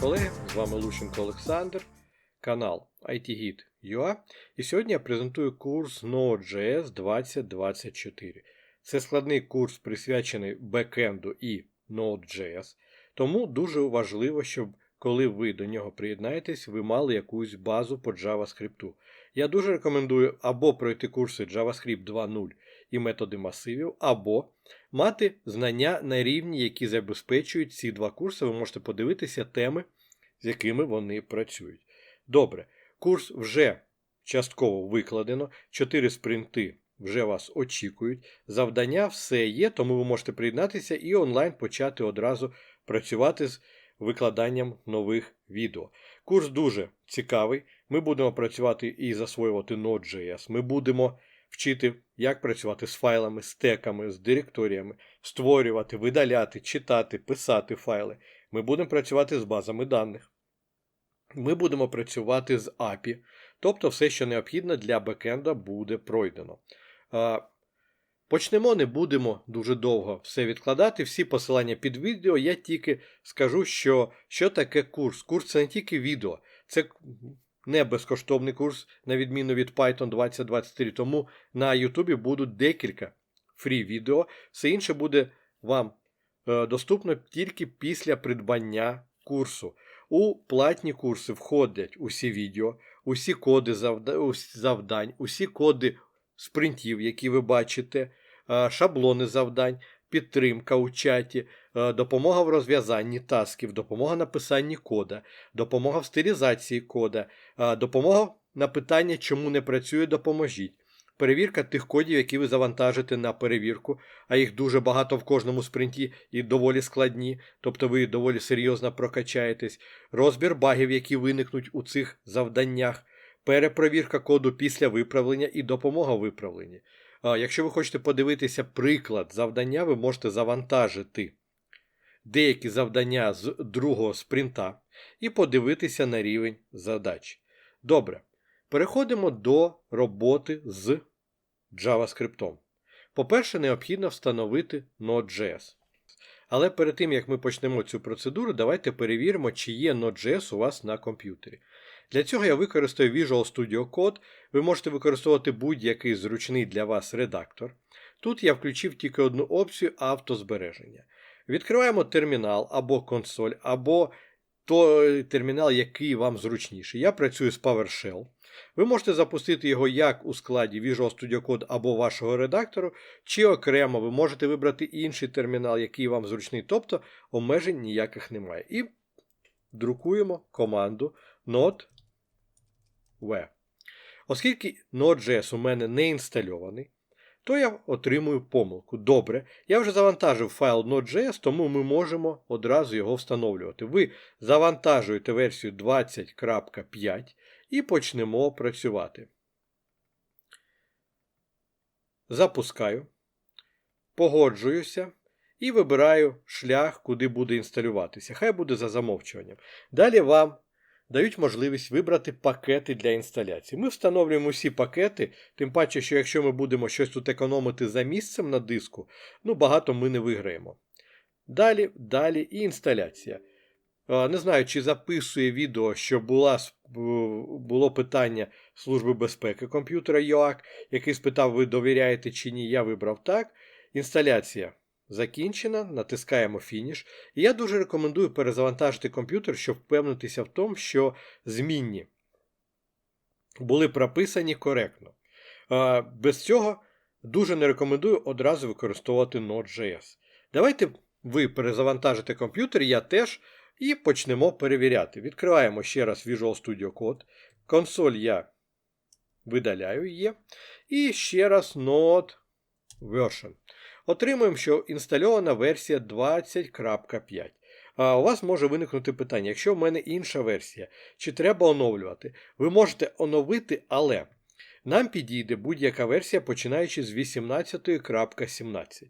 колеги! З вами Лущенко Олександр, канал ITGIT.ua і сьогодні я презентую курс Node.js 2024. Це складний курс присвячений бекенду і Node.js, тому дуже важливо, щоб коли ви до нього приєднаєтесь, ви мали якусь базу по JavaScript. Я дуже рекомендую або пройти курси JavaScript 2.0 і методи масивів, або мати знання на рівні, які забезпечують ці два курси. Ви можете подивитися теми, з якими вони працюють. Добре, курс вже частково викладено, 4 спринти вже вас очікують. Завдання все є, тому ви можете приєднатися і онлайн почати одразу працювати з викладанням нових відео. Курс дуже цікавий. Ми будемо працювати і засвоювати Node.js. Ми будемо вчити, як працювати з файлами, з теками, з директоріями, створювати, видаляти, читати, писати файли. Ми будемо працювати з базами даних. Ми будемо працювати з API, тобто все, що необхідно для бекенда, буде пройдено. Почнемо, не будемо дуже довго все відкладати. Всі посилання під відео. Я тільки скажу, що що таке курс. Курс це не тільки відео, це не безкоштовний курс, на відміну від Python 2023. Тому на YouTube будуть декілька фрі відео. Все інше буде вам е, доступно тільки після придбання курсу. У платні курси входять усі відео, усі коди завдань, усі коди спринтів, які ви бачите, е, шаблони завдань, підтримка у чаті, е, допомога в розв'язанні тасків, допомога на писанні кода, допомога в стилізації кода, е, допомога на питання, чому не працює, допоможіть. Перевірка тих кодів, які ви завантажите на перевірку, а їх дуже багато в кожному спринті і доволі складні, тобто ви доволі серйозно прокачаєтесь, розбір багів, які виникнуть у цих завданнях, перепровірка коду після виправлення і допомога виправленні. Якщо ви хочете подивитися приклад завдання, ви можете завантажити деякі завдання з другого спринта і подивитися на рівень задач. Добре. Переходимо до роботи з JavaScript. По-перше, необхідно встановити Node.js. Але перед тим, як ми почнемо цю процедуру, давайте перевіримо, чи є Node.js у вас на комп'ютері. Для цього я використаю Visual Studio Code. Ви можете використовувати будь-який зручний для вас редактор. Тут я включив тільки одну опцію автозбереження. Відкриваємо термінал або консоль, або той термінал, який вам зручніший. Я працюю з PowerShell. Ви можете запустити його як у складі Visual Studio Code або вашого редактору, чи окремо ви можете вибрати інший термінал, який вам зручний, тобто обмежень ніяких немає. І друкуємо команду Node V. Оскільки Node.js у мене не інстальований, то я отримую помилку. Добре, я вже завантажив файл Node.js, тому ми можемо одразу його встановлювати. Ви завантажуєте версію 20.5 і почнемо працювати. Запускаю, погоджуюся і вибираю шлях, куди буде інсталюватися. Хай буде за замовчуванням. Далі вам дають можливість вибрати пакети для інсталяції. Ми встановлюємо усі пакети, тим паче, що якщо ми будемо щось тут економити за місцем на диску, ну багато ми не виграємо. Далі, далі і інсталяція. Не знаю, чи записує відео, що була, було питання Служби безпеки комп'ютера YOAC, який спитав, ви довіряєте чи ні, я вибрав так. Інсталяція закінчена, натискаємо фініш. І я дуже рекомендую перезавантажити комп'ютер, щоб впевнитися в тому, що змінні були прописані коректно. Без цього дуже не рекомендую одразу використовувати Node.js. Давайте ви перезавантажите комп'ютер, я теж, і почнемо перевіряти. Відкриваємо ще раз Visual Studio Code. Консоль я видаляю її. І ще раз Node Version отримуємо, що інстальована версія 20.5. А у вас може виникнути питання, якщо в мене інша версія, чи треба оновлювати? Ви можете оновити, але нам підійде будь-яка версія, починаючи з 18.17.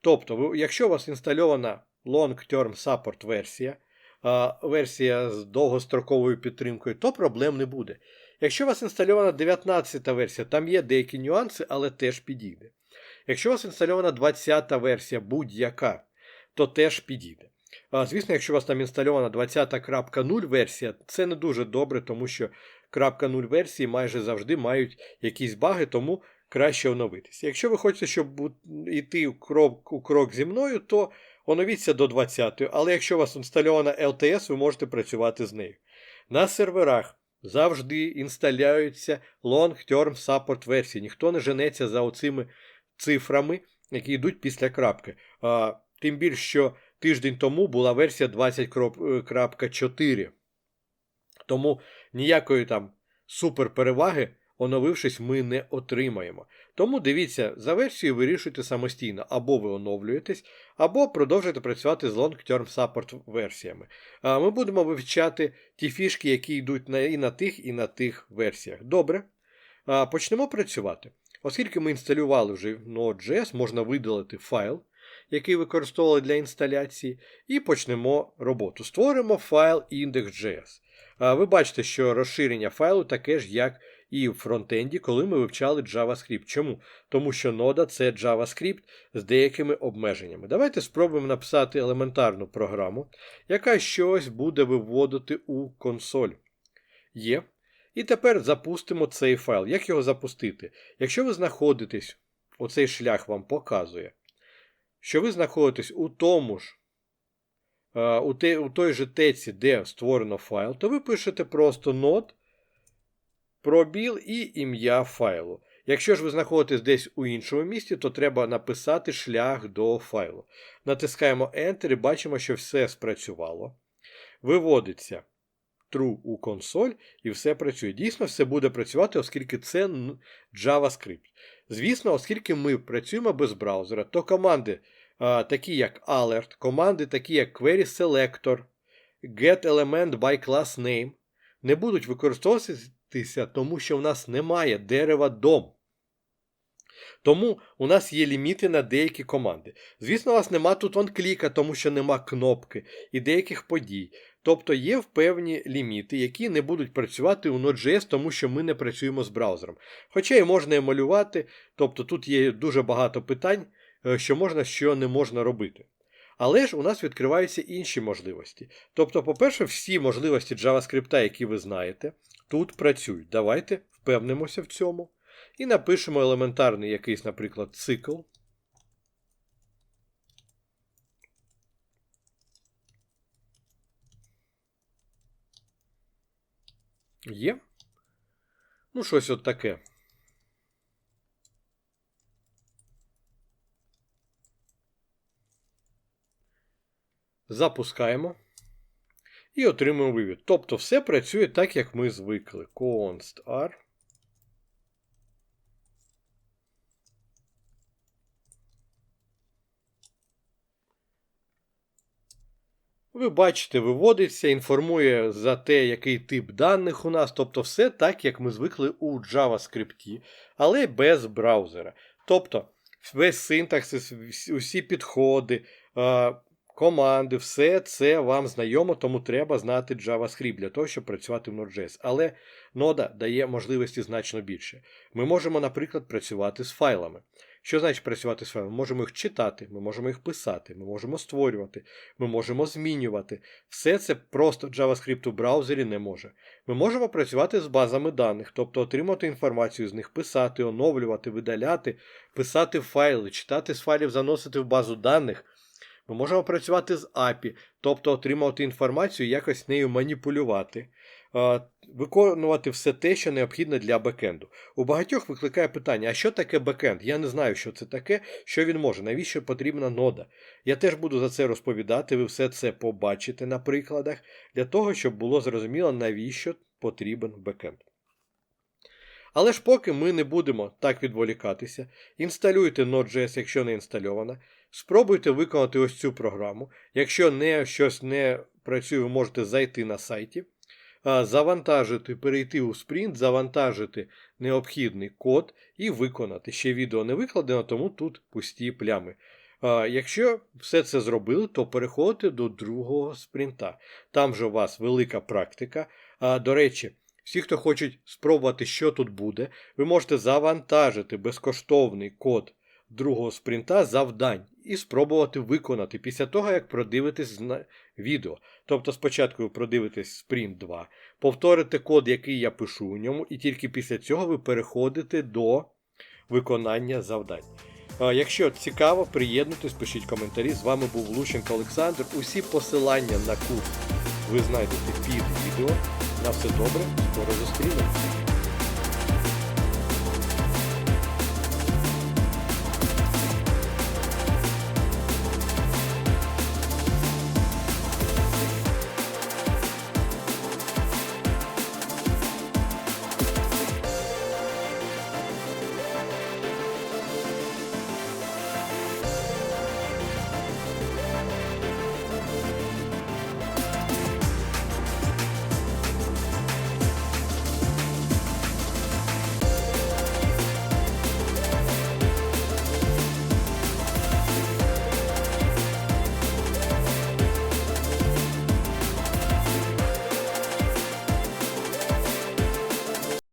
Тобто, якщо у вас інстальована Long Term Support версія, версія з довгостроковою підтримкою, то проблем не буде. Якщо у вас інстальована 19 версія, там є деякі нюанси, але теж підійде. Якщо у вас інстальована 20-та версія будь-яка, то теж підійде. Звісно, якщо у вас там інстальована 20.0 версія, це не дуже добре, тому що 0 версії майже завжди мають якісь баги, тому краще оновитися. Якщо ви хочете, щоб йти у крок, у крок зі мною, то оновіться до 20 але якщо у вас інстальована LTS, ви можете працювати з нею. На серверах завжди інсталяються long-term support версії. Ніхто не женеться за оцими цифрами, які йдуть після крапки. А, Тим більше, що тиждень тому була версія 20.4. Тому ніякої там суперпереваги, оновившись, ми не отримаємо. Тому дивіться, за версією вирішуйте самостійно, або ви оновлюєтесь, або продовжуєте працювати з long-term support версіями. Ми будемо вивчати ті фішки, які йдуть і на тих, і на тих версіях. Добре. Почнемо працювати. Оскільки ми інсталювали вже Node.js, можна видалити файл, який використовували для інсталяції, і почнемо роботу. Створимо файл index.js. Ви бачите, що розширення файлу таке ж, як і в фронтенді, коли ми вивчали JavaScript. Чому? Тому що нода це JavaScript з деякими обмеженнями. Давайте спробуємо написати елементарну програму, яка щось буде виводити у консоль. Є. І тепер запустимо цей файл. Як його запустити? Якщо ви знаходитесь, оцей шлях вам показує, що ви знаходитесь у тому ж, у, те, у той же теці, де створено файл, то ви пишете просто нод, пробіл і ім'я файлу. Якщо ж ви знаходитесь десь у іншому місці, то треба написати шлях до файлу. Натискаємо Enter і бачимо, що все спрацювало. Виводиться true у консоль, і все працює. Дійсно, все буде працювати, оскільки це JavaScript. Звісно, оскільки ми працюємо без браузера, то команди, а, такі як alert, команди, такі як query selector, GetElementByClassName, by class name, не будуть використовуватися, тому що в нас немає дерева дом. Тому у нас є ліміти на деякі команди. Звісно, у вас нема тут онкліка, тому що нема кнопки і деяких подій. Тобто є певні ліміти, які не будуть працювати у Node.js, тому що ми не працюємо з браузером. Хоча і можна емалювати, тобто тут є дуже багато питань, е, що можна, що не можна робити. Але ж у нас відкриваються інші можливості. Тобто, по-перше, всі можливості JavaScript, які ви знаєте, тут працюють. Давайте впевнимося в цьому. І напишемо елементарний якийсь, наприклад, цикл. Є. Ну, щось от таке. Запускаємо. І отримуємо вивід. Тобто все працює так, як ми звикли. Const R. Ви бачите, виводиться, інформує за те, який тип даних у нас, тобто все так, як ми звикли у JavaScript, але без браузера. Тобто весь синтаксис, усі підходи, команди, все це вам знайомо, тому треба знати JavaScript для того, щоб працювати в Node.js. Але нода дає можливості значно більше. Ми можемо, наприклад, працювати з файлами. Що значить працювати з файлами? Ми можемо їх читати, ми можемо їх писати, ми можемо створювати, ми можемо змінювати. Все це просто JavaScript у браузері не може. Ми можемо працювати з базами даних, тобто отримати інформацію з них, писати, оновлювати, видаляти, писати файли, читати з файлів, заносити в базу даних. Ми можемо працювати з API, тобто отримувати інформацію і якось нею маніпулювати виконувати все те, що необхідно для бекенду. У багатьох викликає питання: а що таке бекенд? Я не знаю, що це таке, що він може, навіщо потрібна нода. Я теж буду за це розповідати, ви все це побачите на прикладах, для того, щоб було зрозуміло, навіщо потрібен бекенд. Але ж поки ми не будемо так відволікатися, інсталюйте Node.js, якщо не інстальована. Спробуйте виконати ось цю програму. Якщо не щось не працює, ви можете зайти на сайті завантажити, перейти у спринт, завантажити необхідний код і виконати. Ще відео не викладено, тому тут пусті плями. Якщо все це зробили, то переходьте до другого спринта. Там же у вас велика практика. До речі, всі, хто хочуть спробувати, що тут буде, ви можете завантажити безкоштовний код другого спринта завдань і спробувати виконати після того, як продивитесь відео. Тобто спочатку ви продивитесь спринт 2, повторите код, який я пишу у ньому, і тільки після цього ви переходите до виконання завдань. Якщо цікаво, приєднуйтесь, пишіть коментарі. З вами був Лущенко Олександр. Усі посилання на курс ви знайдете під відео. На все добре, скоро зустрінемося.